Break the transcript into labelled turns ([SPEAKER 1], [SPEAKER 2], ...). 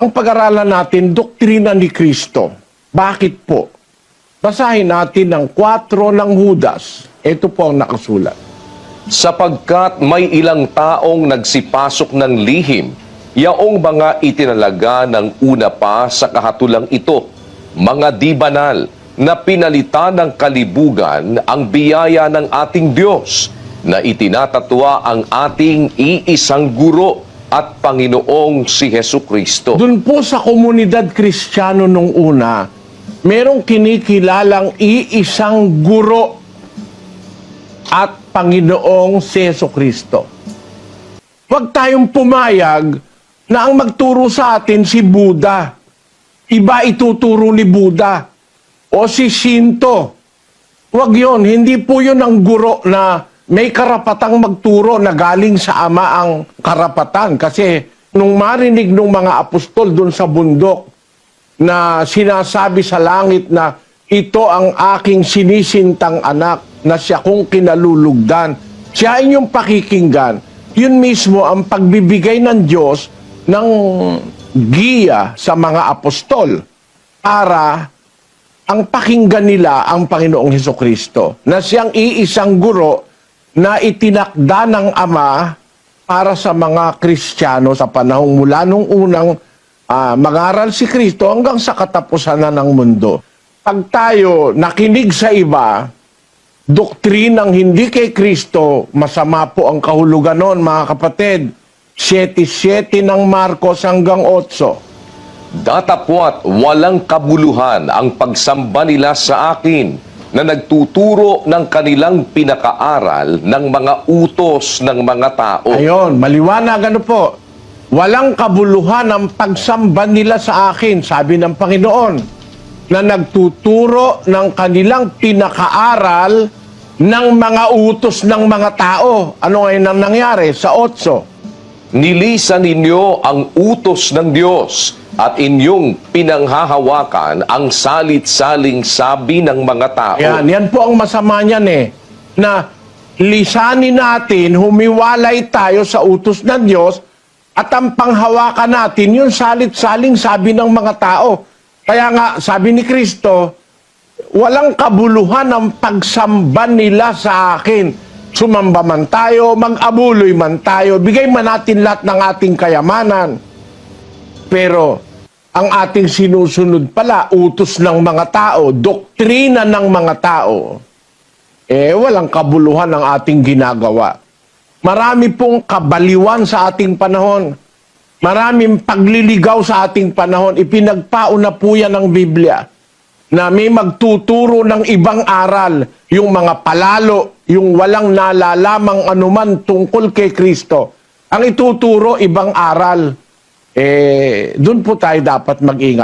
[SPEAKER 1] ang pag-aralan natin, doktrina ni Kristo. Bakit po? Basahin natin ang 4 ng Judas. Ito po ang nakasulat.
[SPEAKER 2] sapagkat may ilang taong nagsipasok ng lihim, yaong mga itinalaga ng una pa sa kahatulang ito, mga di banal, na pinalitan ng kalibugan ang biyaya ng ating Diyos, na itinatatwa ang ating iisang guro at Panginoong si Heso Kristo.
[SPEAKER 1] Doon po sa komunidad kristyano nung una, merong kinikilalang iisang guro at Panginoong si Yeso Kristo. Huwag tayong pumayag na ang magturo sa atin si Buddha. Iba ituturo ni Buddha. O si Shinto. Huwag yon, hindi po yun ang guro na may karapatang magturo na galing sa ama ang karapatan. Kasi nung marinig ng mga apostol doon sa bundok na sinasabi sa langit na ito ang aking sinisintang anak na siya kong kinalulugdan. Siya inyong pakikinggan. Yun mismo ang pagbibigay ng Diyos ng giya sa mga apostol para ang pakinggan nila ang Panginoong Heso Kristo na siyang iisang guro na itinakda ng Ama para sa mga Kristiyano sa panahong mula nung unang ah, mag-aral si Kristo hanggang sa katapusan ng mundo. Pag tayo nakinig sa iba, doktrinang hindi kay Kristo, masama po ang kahulugan noon mga kapatid. 7-7 ng Marcos hanggang 8.
[SPEAKER 2] Datapwat walang kabuluhan ang pagsamba nila sa akin na nagtuturo ng kanilang pinakaaral ng mga utos ng mga tao.
[SPEAKER 1] Ayon, maliwanag ano po. Walang kabuluhan ang pagsamba nila sa akin, sabi ng Panginoon, na nagtuturo ng kanilang pinakaaral ng mga utos ng mga tao. Ano ngayon ang nangyari sa 8?
[SPEAKER 2] Nilisan ninyo ang utos ng Diyos at inyong pinanghahawakan ang salit-saling sabi ng mga tao.
[SPEAKER 1] Yan, yan po ang masama niyan eh. Na lisanin natin, humiwalay tayo sa utos ng Diyos at ang panghawakan natin yung salit-saling sabi ng mga tao. Kaya nga, sabi ni Kristo, walang kabuluhan ang pagsamba nila sa akin. Sumamba man tayo, mag-abuloy man tayo, bigay man natin lahat ng ating kayamanan. Pero ang ating sinusunod pala, utos ng mga tao, doktrina ng mga tao, eh walang kabuluhan ang ating ginagawa. Marami pong kabaliwan sa ating panahon. Maraming pagliligaw sa ating panahon. Ipinagpauna po yan ng Biblia na may magtuturo ng ibang aral, yung mga palalo, yung walang nalalamang anuman tungkol kay Kristo. Ang ituturo, ibang aral. Eh, doon po tayo dapat mag-ingat.